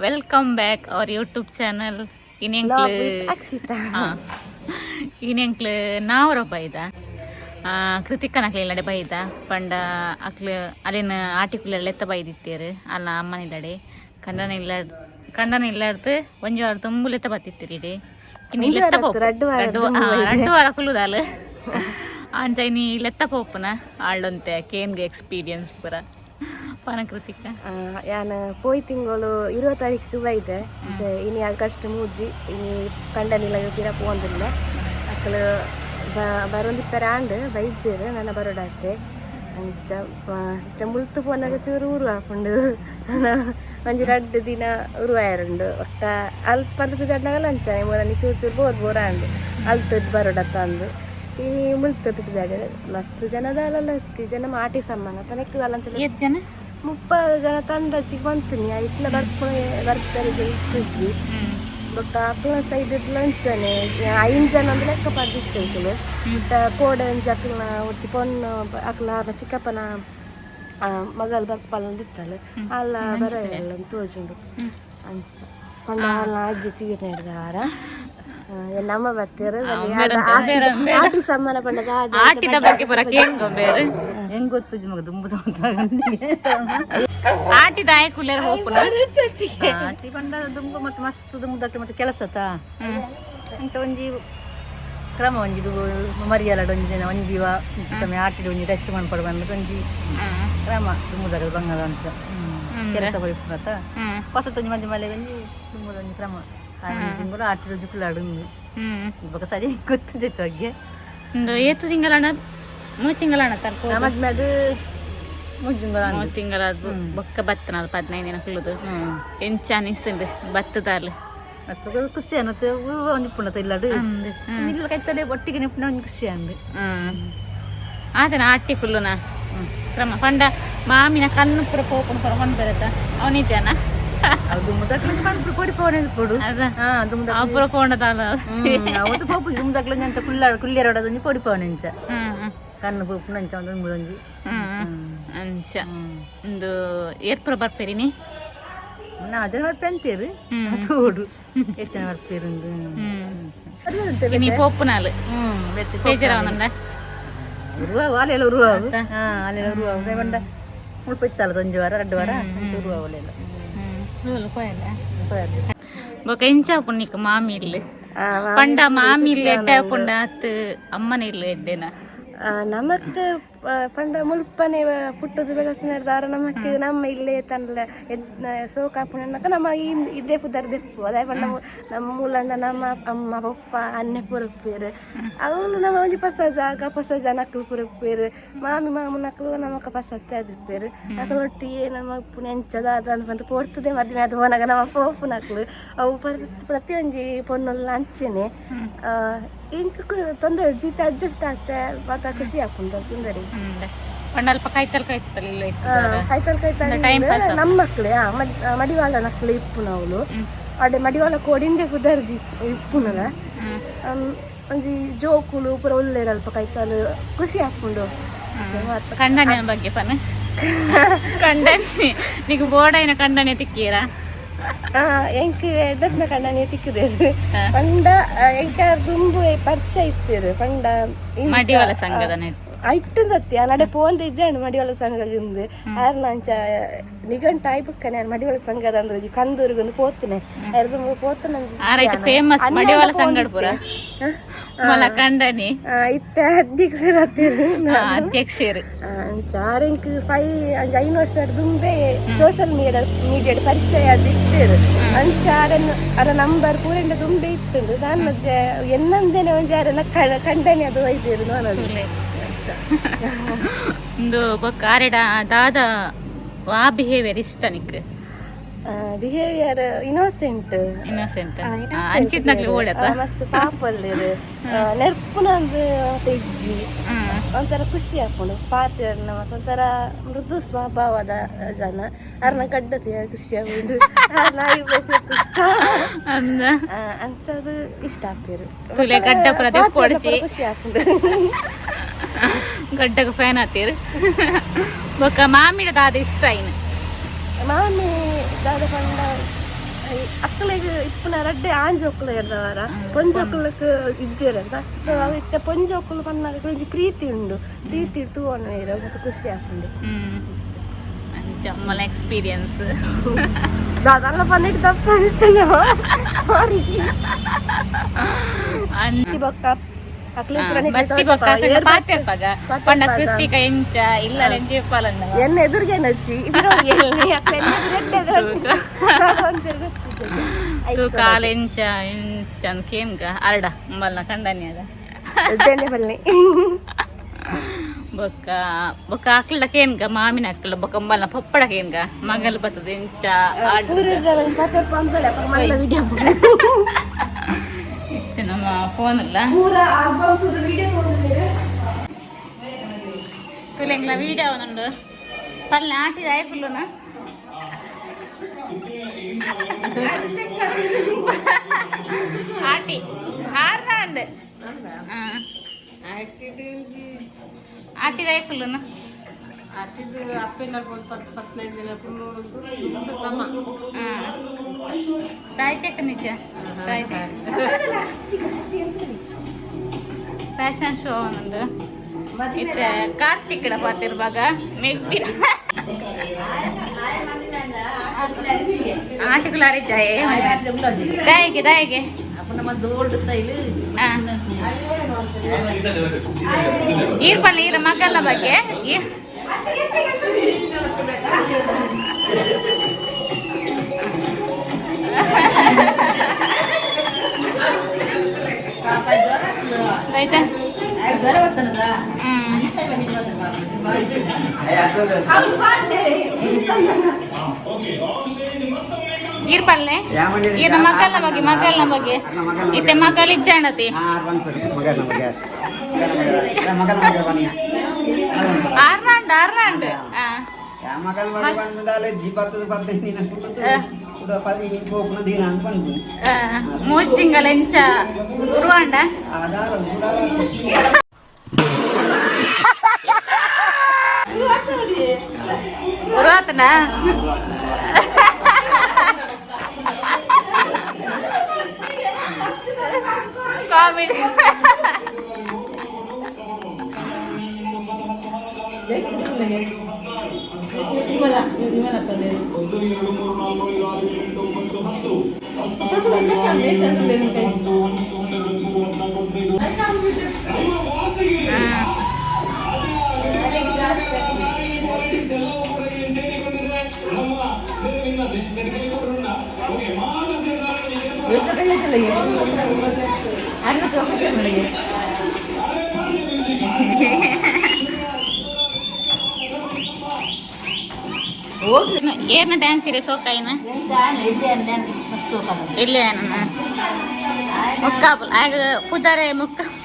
Welcome back our YouTube channel ಇನ್ಯಂಕ್ಲು Akshita ಇನ್ಯಂಕ್ಲು ನಾವರ ಬೈದ ಕೃತಿಕನ ಅಕ್ಲೆಲ್ಲಡೆ ಬೈದ ಪಂಡ ಅಕ್ಲು ಅಲ್ಲಿನ ಆಟಿಕುಲೆಲ್ಲ ಎತ್ತ ಬೈದಿತ್ತೇರು ಅಲ್ಲ ಅಮ್ಮನಿಲ್ಲಡೆ ಕಂಡನ ಇಲ್ಲ ಕಂಡನ ಇಲ್ಲಾರ್ದು ಒಂಜಿ ವಾರ ತುಂಬ ಲೆತ್ತ ಬತ್ತಿತ್ತೀರಿ ಇನ್ನು ಲೆತ್ತ ವಾರ ರಡ್ಡು ಕುಲ್ಲುದಾಲ ಅಂಚೈನಿ ಲೆತ್ತ ಪೋಪುನ ಆಳ್ಳೊಂತೆ ಕೇನ್ಗೆ ಎಕ್ಸ್ಪೀರಿಯನ್ಸ್ ಪೂರ ಪನ ಕೃತಿಕ? ಯಾನ ಪೋಯ್ ತಿಂಗಳು ಇರುವ ತಾರೀಕು ಬೈದೆ ಇನಿ ಕಷ್ಟ ಮೂಜಿ ಇನಿ ಕಂಡನಿಲ್ಲ ತೀರ ಪೋಂದಿಲ್ಲ ಅಕ್ಕಲು ಬರೊಂದಿಪ್ಪರ ಆಂಡ್ ಬೈಜೇರು ನನ್ನ ಬರೋಡಾತೆ ಅಂಚ ಇತ್ತ ಮುಲ್ತು ಪೋನಾಗ ಚೂರು ಉರು ಹಾಕೊಂಡು. ಒಂಜಿ ರಡ್ಡು ದಿನ ಉರುವಾಯರುಂಡು. ಒಟ್ಟ ಅಲ್ಪ ಅಲ್ಪ ದಂಡಗಲ್ಲ ಅಂಚಾನೆ ಮೂರನಿ ಚೂರು ಚೂರು ಬೋರ್ ಬೋರ್ ಆಂಡು ಅಲ್ತದ್ದು ಬರೋಡತ್ತ ಅಂದು ಇನಿ ಬಿದ್ದಾಡೆ ಮಸ್ತ್ ಜನದಲ್ಲ ಜನ ಮಾಟಿ ಸಮ್ಮನ. ತನಕ್ಕೆ ಅಲ್ಲಂಚಲ. ಏತ್ ಜನ? ಮುಪ್ಪತ್ತು ಜನ ತಂಡಚ್ಚಿಗೆ ಬಂತೀನಿ ಇಟ್ಲ ಬರ್ಕೊಂಡು ಬರ್ತಾರೆ ಇಟ್ಟಿದ್ವಿ. ಬಟ್ ಅಕ್ಲ ಸೈಡ್ ಲಂಚನೆ ಐದು ಜನ ಅಂದ್ರೆ ಲೆಕ್ಕ ಪಡ್ದಿತ್ತು ಬಟ್ ಕೋಡೆ ಒಂಜಿ ಅಕ್ಲನ ಒತ್ತಿ ಪೊಣ್ಣು ಅಕ್ಲ ಚಿಕ್ಕಪ್ಪನ ಆ, ಮಗಲ್ ಬಪ್ಪಲ್ ಇತ್ತಲ್ಲ. ಅಲ್ಲ ಬರ ತೋಜುಂಡು. ಅಂಚ. ಪಂಡ ಅಜ್ಜಿ ತೀರ್ನೆಡ್ಗಾರ ನಮ್ಮ ಬತ್ತೇರು ಆಟಿ ಸಮ್ಮನ ಪಂಡದ ಆಟಿದ ಬಗ್ಗೆ ಪೂರ ಕೇಳ್ಕೊಂಬೇರು ಹೆಂಗ್ ಗೊತ್ತು ಮಗ ದುಂಬುದು ಅಂತ ಆಟಿದ ಆಯ್ಕುಲೇರ್ ಹೋಪುನ ಆಟಿ ಪಂಡ ದುಂಬು ಮತ್ತೆ ಮಸ್ತ್ ದುಂಬುದಕ್ಕೆ ಮತ್ತೆ ಕೆಲಸತ ತಾ ಅಂತ ಒಂಜಿ ಕ್ರಮ ಒಂಜಿದು ಮರಿಯಲಾಡ ಒಂಜಿ ದಿನ ಒಂಜಿವ ಸಮಯ ಆಟಿ ಒಂಜಿ ರೆಸ್ಟ್ ಬಂದ್ಬಿಟ್ಟು ಒಂಜಿ ಕ್ರಮ ದುಂಬುದಾಗ ಬಂಗದ ಅಂತ. ಕೆಲಸ ಮಂದಿ ಮಲೆ ಒಂಜಿ ದುಂಬುದ ಒಂಜಿ ಕ್ರಮ. ತಿಂಗಳು ಒಂಜಿ ಕುಲ್ಲಾಡು ಹ್ಮ್. ಇವಾಗ ಸರಿ ಗೊತ್ತಿದ್ದಿತ್ತು ಬಗ್ಗೆ ಒಂದು ಏತು ತಿಂಗಳಣ ಮೂರು ತಿಂಗಳಣ ತರ್ಕೋ ಮದ್ಮೆ ಅದು ಮೂರು ತಿಂಗಳ ಮೂರು ತಿಂಗಳ ಬೊಕ್ಕ ಬತ್ತನಲ್ಲ ಹದಿನೈದು ದಿನ ಕುಲ್ಲುದು ಎಂಚ ಅನಿಸ್ತುಂಡು ಬತ್ತದ ಮತ್ತು ಖುಷಿ ಅನ್ನತ್ತೆ. ಒಂದು ಪುಣತ ಇಲ್ಲಡು ಇಲ್ಲ ಕೈತಲೆ ಒಟ್ಟಿಗೆ ನೆಪ್ಪನ ಒಂದು ಖುಷಿ ಅಂದು. ಆತನ ಆಟಿ ಕುಲ್ಲುನ ಕ್ರಮ. ಪಂಡ ಮಾಮಿನ ಕಣ್ಣು ಪೂರ ಪೋಪುನ ಪುರ ಹೊಂದ್ ಬರತ್ತ ಅವನಿಜನ? ಅದು ಮುದಕ್ಲು ಕಣ್ಪು ಕೊಡಿ ಪವನ ಕೊಡು ಅದ ಹಾ ದುಮ್ದ ಅಪುರ ಪೋಂಡದಾಲ ಅವತ್ತು ಪೋಪು ದುಮ್ದಕ್ಲು ನಂಚ ಕುಲ್ಲಾಡ ಕುಲ್ಲೇರೋಡ ಒಂಜಿ ಕೊಡಿ ಪವನ ಇಂಚ ಹ್ಮ್ ಹ್ಮ್ ಕಣ್ಣು ಪೋಪು ನಂಚ ಒಂದು ಮುದೊಂಜಿ ಹ್ಮ್ ಅಂಚ ಒಂದು ಏರ್ಪುರ ಬರ್ಪೇರಿನಿ ನಾ ಜನ ಬರ್ಪೆ ಅಂತೀರಿ ತೋಡು ಹೆಚ್ಚಿನ ಬರ್ಪೇರಿಂದು ನೀ ಪೋಪುನಾಲು ಹ್ಮ್ ಬೆತ್ತಿ ಬೇಜಾರ ಅವನಂದ ಉರುವ ಅಲ್ಲೆಲ್ಲ ಉರುವ ಹಾ ಅಲ್ಲೆಲ್ಲ ಉರುವ ಬಂಡ ಮುಲ್ಪ ಇತ್ತಲ್ಲ ಒಂಜಿ ವಾರ ಎರಡು ವಾರ ಅಂತ ಉರುವ ಅಲ್ಲೆಲ್ಲ ಬೊಕ ಇಂಚ ಪುಣ್ಣಿಕ್ ಮಾಮಿ ಇಲ್ಲು ಪಂಡ ಮಾಮಿ ಇಲ್ಲ ಎಡ್ಡೆ ಪುಂಡ ಅತ್ ಅಮ್ಮನ ಇಲ್ಲ ಎಡ್ಡೆನ ನಮತ್ತೆ ಪಂಡ ಮುಲ್ಪನೆ ಪುಟ್ಟದು ಬೆಳಕಿನ ದಾರ ನಮಕ್ಕೆ ನಮ್ಮ ಇಲ್ಲೇ ತಂಡ್ಲ ಸೋಕಾಪುನಕ ನಮ್ಮ ಈ ಇದೇ ಪುದರ್ ದೆಪ್ಪು ಅದೇ ಪಂಡ ನಮ್ಮ ಮೂಲಂಡ ನಮ್ಮ ಅಮ್ಮ ಪಪ್ಪ ಅನ್ನೆ ಪುರಪ್ಪೇರು ಅವನು ನಮ್ಮ ಒಂಜಿ ಪಸ ಜಾಗ ಪಸ ಜನಕ್ಕಲು ಪುರಪ್ಪೇರು ಮಾಮಿ ಮಾಮನಕ್ಕೂ ನಮಕ್ಕ ಪಸತ್ತೆ ಅದಿಪ್ಪೇರು ಅದರೊಟ್ಟಿಗೆ ನಮ್ಮ ಪುಣ್ಯಂಚದ ಅದು ಅನ್ಪಂತ ಕೊಡ್ತದೆ ಮದುವೆ ಅದು ಹೋನಾಗ ನಮ್ಮ ಪೋಪುನಕ್ಲು ಅವು ಪ್ರ- ಪ್ರತಿಯೊಂಜಿ ಪೊಣ್ಣಲ್ಲ ಅಂಚೆನೆ ಇಂಕ ತೊಂದರೆ ಜೀತ ಅಡ್ಜಸ್ಟ್ ಆಗ್ತೆ ಮತ್ತೆ ಖುಷಿ ಆಗ್ತುಂಟ ತೊಂದರೆ ಪಂಡ ಅಲ್ಪ ಕೈತಲ್ ಕೈತಲ್ ಇಲ್ಲ ಕೈತಲ್ ಕೈತಲ್ time pass ನಮ್ಮ ಮಕ್ಕಳೇ ಮಡಿವಾಳ ನಕ್ಲೆ ಇಪ್ಪು ನಾವು ಅಡೆ ಮಡಿವಾಳ ಕೋಡಿಂದೆ ಕುದರ್ಜಿ ಇಪ್ಪುನಲ ಒಂಜಿ ಜೋಕುಲು ಪೂರ ಒಳ್ಳೆ ಅಲ್ಪ ಕೈತಲ್ ಖುಷಿ ಹಾಕೊಂಡು ಕಂಡನೆ ಬಗ್ಗೆ ಪನ? ಕಂಡನೆ ನಿಗ ಬೋಡೈನ ಕಂಡನೆ ತಿಕ್ಕೀರಾ? ಎಂಕ್ ಎಡ್ಡದ್ನ ಕಣ್ಣನೆ ತಿಕ್ಕಿದೇರು ಪಂಡ ಎಂಕ ದುಂಬು ಪರಿಚಯ ಇತ್ತೇರು ಪಂಡ ಇಂಚ- ಮಡಿವಾಳ ಸಂಘದ ಐಟ್ಟದತ್ತಿ ಆ ನಡೆ ಪೋಂದ ഇജാണ് ಮಡಿವಾಳ ಸಂಘದಿಂದ ಆರ್ನ ಅಂಚ ನಿಘಂಟ ಆಯ್ಬಕ್ಕನೆ ഞാൻ ಮಡಿವಾಳ ಸಂಘದ ಅಂದ್ರೆ ಕಂದೂರಿಗೊಂದು ಪೋತನೆ. ಎರಡು ಪೋತನ ಆರೈಟ್ ಫೇಮಸ್ ಮಡಿವಾಳ ಸಂಗಡ ಪುರ ಮಲ ಕಂಡನಿ. ಇತ್ತ ಅಧ್ಯಕ್ಷರತ್ತಿರು ಆ, ಅಧ್ಯಕ್ಷರು. ಅಂಚ ಆರೆಂಕ್ ಫೈ ಅಂಚ ಐನು ವರ್ಷ ದುಂಬೆ ಸೋಶಿಯಲ್ ಮೀಡಿಯಾ ಮೀಡಿಯಾಡ್ ಪರಿಚಯ ಅದು ಇತ್ತೇರು. ಅಂಚ ಆರನ್ನು ಅದ ನಂಬರ್ ಪೂರೆಂಡ ದುಂಬೆ ಇತ್ತುಂಡು. ನಾನು ಮತ್ತೆ ಎನ್ನಂದೇನೆ ಒಂಜಿ ಆರನ್ನ ಕಂಡನೆ ಅದು ಒಯ್ದೇರು ನೋನದು. ಒಂದು ಬೊಕ್ಕ ಆರೆಡ ದಾದ ಆ ಬಿಹೇವಿಯರ್ ಇಷ್ಟ ನಿಕ್ ಬಿಹೇವಿಯರ್ ಇನೋಸೆಂಟ್ ಇನೋಸೆಂಟ್ ಅಂಚಿತ್ ನಕ್ಲಿ ಓಡತ್ತ ಮಸ್ತ್ ಪಾಪಲ್ಲಿರು ನೆರ್ಪುನಂದು ತೆಜ್ಜಿ ಒಂಥರ ಖುಷಿ ಹಾಕೊಂಡು ಪಾತಿರ್ನ ಮತ್ತೆ ಒಂಥರ ಮೃದು ಸ್ವಭಾವದ ಜನ. ಅರ್ನ ಕಡ್ಡತೆಯ ಖುಷಿ ಆಗುದು? ನಾಯಿ ಬೇಸಿ ಇಷ್ಟ ಅಂಚದು ಇಷ್ಟ ಆಗ್ತಿರು ಖುಷಿ ಹಾಕೊಂಡು ಗಡ್ಡಗ ಫ್ಯಾನ್ ಆತೀರ್ ಬೊಕ್ಕ ಮಾಮಿಡ ದಾದ ಇಷ್ಟ ಇನ್ನು ಮಾಮಿ ದಾದ ಪಂಡ ಅಕ್ಕಳಿಗೆ ಇಪ್ಪನ ರಡ್ಡೆ ಆಂಜಿ ಒಕ್ಕಲು ಇರ್ದವರ ಪೊಂಜ ಒಕ್ಕಲಕ್ಕೆ ಇಜ್ಜಿರಂತ ಸೊ ಅವಿತ್ತ ಪೊಂಜ ಒಕ್ಕಲು ಪನ್ನಾಗ ಒಂಜಿ ಪ್ರೀತಿ ಉಂಡು ಪ್ರೀತಿ ತೂವನ ಇರೋ ಮತ್ತೆ ಖುಷಿ ಆಗ್ತದೆ ಹ್ಮ್ ಚಮ್ಮಲ ಎಕ್ಸ್ಪೀರಿಯನ್ಸ್ ದಾದಾಂಗ ಪನ್ನಿಟ್ಟು ತಪ್ಪ ಸಾರಿ ಬೊಕ್ಕ ಅಕ್ಲಿ ಬತ್ತಿ ಬೊಕ್ಕ ಇಲ್ಲ ಎಂಚೆಪ್ಪಲನ್ನ ಎನ್ನ ಎದುರಿಗೆ ನಚ್ಚಿ ಎಂಚ ಎಂಚ ಕೇನ್ಗ. ಅರ್ಡ ಅಂಬಲ್ನ ಕಂಡನ್ಯಾಗ ಬಲ್ಲೆ ಬೊಕ್ಕ ಬೊಕ್ಕ ಅಕ್ಲಡ ಕೇನ್ಗ ಮಾಮಿನ ಅಕ್ಲ ಬೊಕ್ಕ ಮಲ್ಲ ಪಪ್ಪಡ ಕೇನ್ಗ. ಮಗಲ್ ಬತ್ತದ ಎಂಚ ಆಡ್ ವಿಡಿಯೋ ಇತ್ತು ನಮ್ಮ ಫೋನ್ ಇಲ್ಲ ಪೂರ ಆಯ್ಕುಲ್ಲನ ಆಟಿ ಆರ್ದ ಅಂದೆ ತುಲೆಂಗ್ಲ ವೀಡಿಯೋ ಅವನುಂಡು ಪಲ್ಲೆ ಒಂದು ಹತ್ತು ಹದಿನೈದು ಕ್ರಮ ತಾಯ್ತೆಕ್ಕ ನಿಜ. ಫ್ಯಾಷನ್ ಶೋ ಒಂದು ಮತ್ತೆ ಕಾರ್ತಿಕ್ಡ ಪಾತಿರುವಾಗ ಮೆಗ್ದಿನ ಆಟಗಳಾರಿ ಚಾಯ್ ದಾಯಿಗೆ ದಾಯಿಗೆ. ಈರ್ಪಲ್ಲಿ ಈರ ಮಗಲ್ಲ ಬಗ್ಗೆ. ಈ- ಆಯ್ತಾ ಜ್ವರ ಬರ್ತನದ ಹ್ಮ್ ಈರ್ಪಲ್ಲೆ ಈರ ಮಗಲ್ನ ಬಗ್ಗೆ. ಮಗಲ್ನ ಬಗ್ಗೆ. ಇತ್ತೆ ಮಗಲ್ అర్లాండ్ అర్లాండ్ మగలు మరి పండుదాలే జీ పత్తది పత్తది నేను ఇప్పుడు పది ఇంటి పోకుండా దీని అనుకుంటుంది మూసి తింగల ఎంచ ఉరువాండ ఉరువాతనా కామెడీ ಇಲ್ಲೇ ನನ್ನ ಮುಕ್ಕಾಬಲ್ ಆಗ ಕುದರೆ ಮುಕ್ಕ ಮುಖ ಮುಖ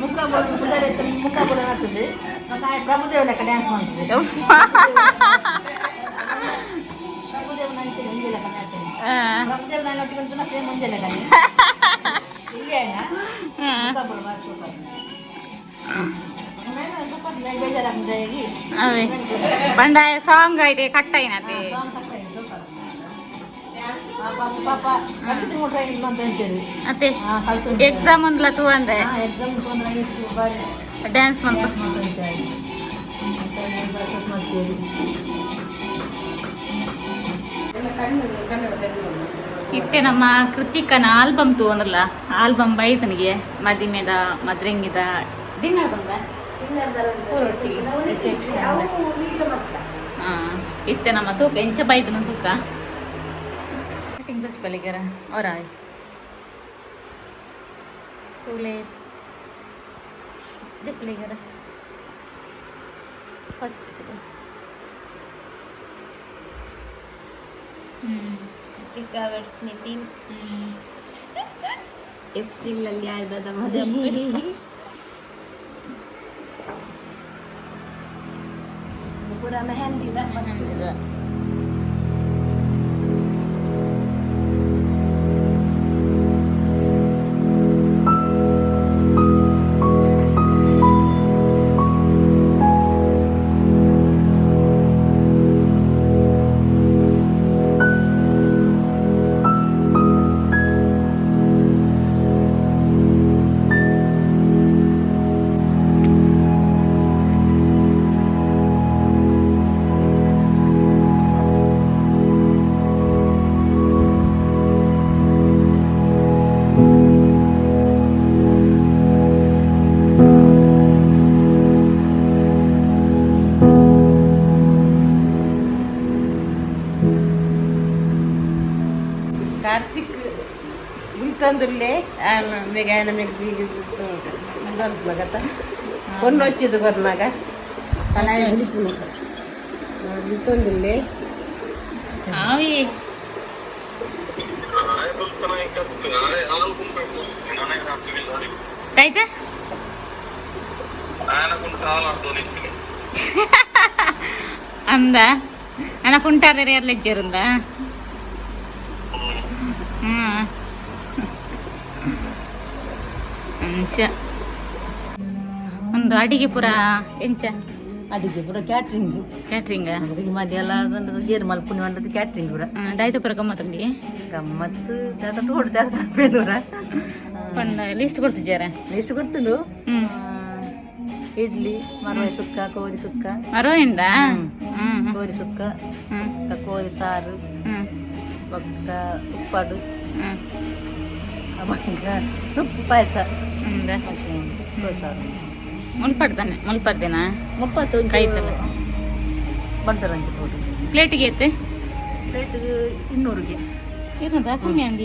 ಮುಖ ಆಗ್ತದೆ ಪ್ರಭುದೇವ ಲೆಕ್ಕ ಡ್ಯಾನ್ಸ್ ಮಾಡ್ತದೆ ಪ್ರಭುದೇವ ನಂಚೆ ಮುಂಜೆ ಲೆಕ್ಕ ಮಾಡ್ತೇನೆ ಆ, ಪ್ರಭುದೇವ ನಾನು ಒಟ್ಟಿಗೆ ಸೇಮ್ ಮುಂಜೆ ಲೆಕ್ಕ ಇಲ್ಲೇ ಪಾಪ ಸಾಂಗ್ ಅತ್ತೆ ಹಾ ಕಲ್ತು ಎಕ್ಸಾಮ್ ಒಂದ್ಲ ತೂ ಅಂದೆ ಡ್ಯಾನ್ಸ್ ಮಾಡ್ಕೊ. ಇತ್ತೆ ನಮ್ಮ ಕೃತಿಕನ ಆಲ್ಬಮ್ ತೂ ಅಂದ್ರಲ್ಲ ಆಲ್ಬಮ್ ಬೈತನಿಗೆ ಮದಿಮೆದ ಮದ್ರಂಗಿದ ದಿನ ಬಂದ ಇತ್ತೆ ನಮ್ಮ ತೂಕ ಎಂಚ ಬೈದನ ತೂಕ ಇಂಗ್ಲಿಷ್ ಬಲಿಗರ ಅವರ ತೂಲೆ ದಿಪ್ಪಲಿಗರ ಫಸ್ಟ್ ಹ್ಮ್ ನಿತಿನ್ ಏಪ್ರಿಲ್ ಅಲ್ಲಿ ಆಯ್ದದ ಮದುವೆ ത്രിപുര മെഹന്തിയുടെ ഫസ്റ്റ് ಬಂದಿರಲಿ ನಮಗೆ ನಮಗೆ ಮುಂದೊಂದು ಮಗ ಕೊಂಡು ಹಚ್ಚಿದ್ದು ಒಂದು ಮಗ ತಲಾಯ ಹಿಡಿತೀನಿ ನಿಂತೊಂದಿಲ್ಲಿ ಆವಿ ಆಯ್ತಾ ಅಂದ ಅಣ್ಣ ಕುಂಟಾರ ಯಾರು ಲೆಜ್ಜರ್ ಅಂದ ಹ್ಞೂ ಅಂಚ ಒಂದು ಅಡಿಗೆ ಪುರ ಎಂಚ ಅಡಿಗೆ ಪೂರ ಕ್ಯಾಟ್ರಿಂಗ್ ಕ್ಯಾಟ್ರಿಂಗ್ ಈ ಮಧ್ಯ ಎಲ್ಲ ಅದೊಂದು ಜೇರು ಮಲ್ಪುನಿ ಮಾಡದು ಕ್ಯಾಟ್ರಿಂಗ್ ಪೂರ ದಾಯ್ತು ಪುರ ಗಮ್ಮತ್ತುಂಡಿ ಗಮ್ಮತ್ತು ದಾದ ಹೊಡ್ದು ಬೇಂದೂರ ಪಂಡ ಲಿಸ್ಟ್ ಕೊಡ್ತಿದ್ದಾರ ಎಷ್ಟು ಗೊತ್ತುಂಡು ಹ್ಮ್ ಇಡ್ಲಿ ಮರವೆ ಸುಕ್ಕ ಕೋರಿ ಸುಕ್ಕ ಮರೋಯಿಂದ ಹ್ಮ್ ಕೋರಿ ಸುಕ್ಕ ಹ್ಮ್ ಕ- ಕೋರಿ ಸಾರು ಹ್ಮ್ ಬೊಕ್ಕ ಉಪ್ಪಾಡು ಹ್ಮ್ ಬೊಕ್ಕ ಉಪ್ಪು ಪಾಯಸ ಹ್ಮ್ ಸಾರು ಮುಲ್ಪಡ್ತಾನೆ ಮುಲ್ಪಡ್ದೇನಾ ಮುಪ್ಪತ್ತು ಕೈತಲ್ಲ ಬಂಟರಂಜಿ ಕೊಡು ಪ್ಲೇಟಿಗೆ ಐತೆ ಪ್ಲೇಟ್ ಇನ್ನೂರಿಗೆ. ಬಿರಿಯಾನಿ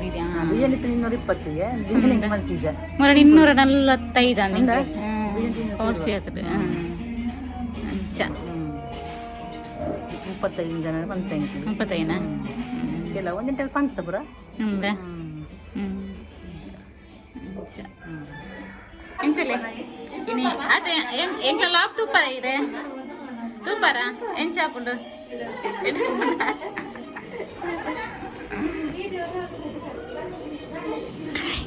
ಬಿರಿಯಾನಿ. ಇನ್ನೂರ ಇಪ್ಪತ್ತಿಗೆ. ಬಿರಿಯಾನಿ ಮಂತೀಜ ಮರ ಇನ್ನೂರ ನಲ್ವತ್ತೈದು ಹೌದಾ? ಕಾಸ್ಟ್ಲಿ ಆಗ್ತದೆ ಅಂಚ. ಮುಪ್ಪತ್ತೈದು ಜನ ಬಂತಂಗಿ ಮುಪ್ಪತ್ತೈನ ಕೆಲ ಒಂದಿಂಟಲ್ಲಿ ಪಂತ ಪುರ. ಹ್ಞೂ ಎಂಚಲೆ ಇನಿ ಅದೇ ಎಂಕ್ಲ ಲಾಕ್ ತೂಪರ ಇದೆ ತೂಪರ ಎಂಚಾಪುಂಡು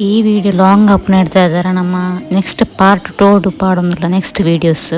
ಈ ವಿಡಿಯೋ ಲಾಂಗ್ ಅಪ್ ಮಾಡ್ತಾ ಇದ್ದಾರೆ ನಮ್ಮ ನೆಕ್ಸ್ಟ್ ಪಾರ್ಟ್ ಟೋಡು ಪಾಡೊಂದಿಲ್ಲ ನೆಕ್ಸ್ಟ್ ವೀಡಿಯೋಸ್